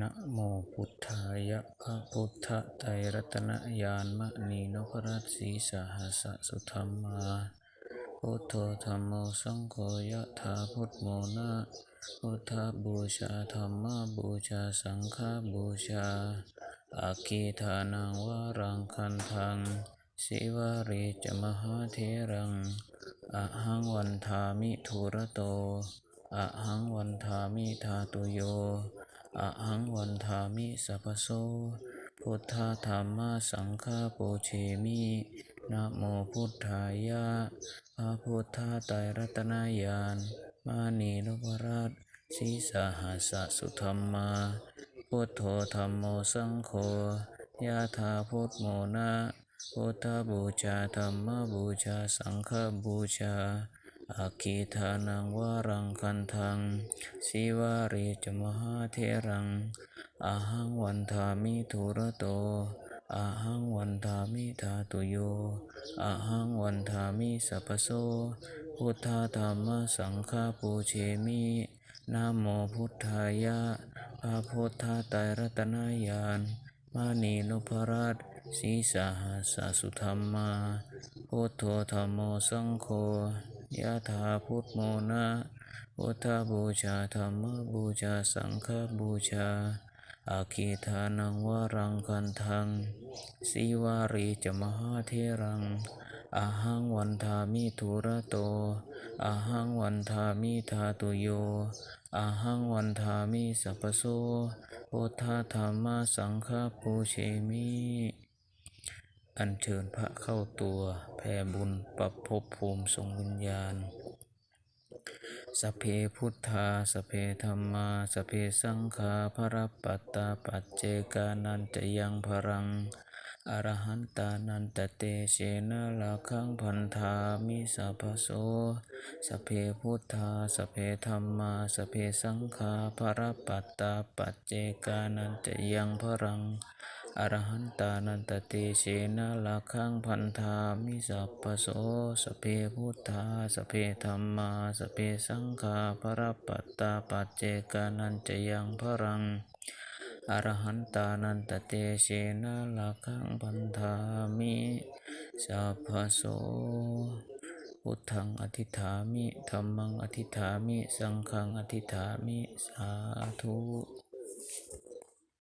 นะโมพุทธายะพระพุทธไตรรัตนญาณมณีนพรัตสีสหัสสุธรรมาพุทโธธรรมโมสังโฆยะถาพุทโมนะพุทธบูชาธรรมบูชาสังฆบูชาอาคีทานังวารังคันทังสิวาริจมหาเทรังอะหังวันทามิทุระโตอะหังวันทามิทาตุโย อะหังวันทามิสัพพโสพุทธธรรมสังฆปูเชมินะโมพุทธายะพระพุทธไตรรัตนญาณมานีนพรัตสีสหัสสุธรรมา พุทโธธรรมโมสังโฆยะถาพุทโมนะพุทธบูชาธรรมบูชาสังฆบูชา อาคีทานังวารังคันทังสิวาริจมหาเทรังอาหังวันทามิทุระโตอาหังวันทามิทาตุโยอาหังวันทามิสัพโสพุทธธรรมสังฆปูเชมินะโมพุทธายะพระพุทธไตรรัตนาญาณมานีนพรัตสีสหัสสุธรรมาพุทโธธรรมโมสังโฆ ยะถาพุทโมนะพุทธบูชาธรรมบูชาสังฆบูชาอาคีทานังวารังคันทังสีวารีจมหาเทรังอาหังวันทามิทุระโตอาหังวันทามิทาตุโยอาหังวันทามิสัพพโสพุทธธรรมสังฆปูเชมิ อัญเชิญพระเข้าตัว แผ่บุญปรับภพภูมิทรงวิญญาณสเพพุทธาสเพธรรมาสเพสังฆาพระปัตตาปัจเจกานันจะยังพรังอรหันตานันตเตเชนะลาคังพันธามิสัพโสสเพพุทธาสเพธรรมาสเพสังฆาพระปัตตาปัจเจกานันจะยังพรัง อรหันตานันตเตเชนะลักขังพันธามิสัพพโสสเพพุทธาสเพธรรมาสเพสังฆาพระปัตตาปัจเจกานันจยังพรังอรหันตานันตเตเชนะลักขังพันธามิสัพพโสพุทธังอธิษฐามิธรรมังอธิษฐามิ สังฆังอธิษฐามิ สาธุ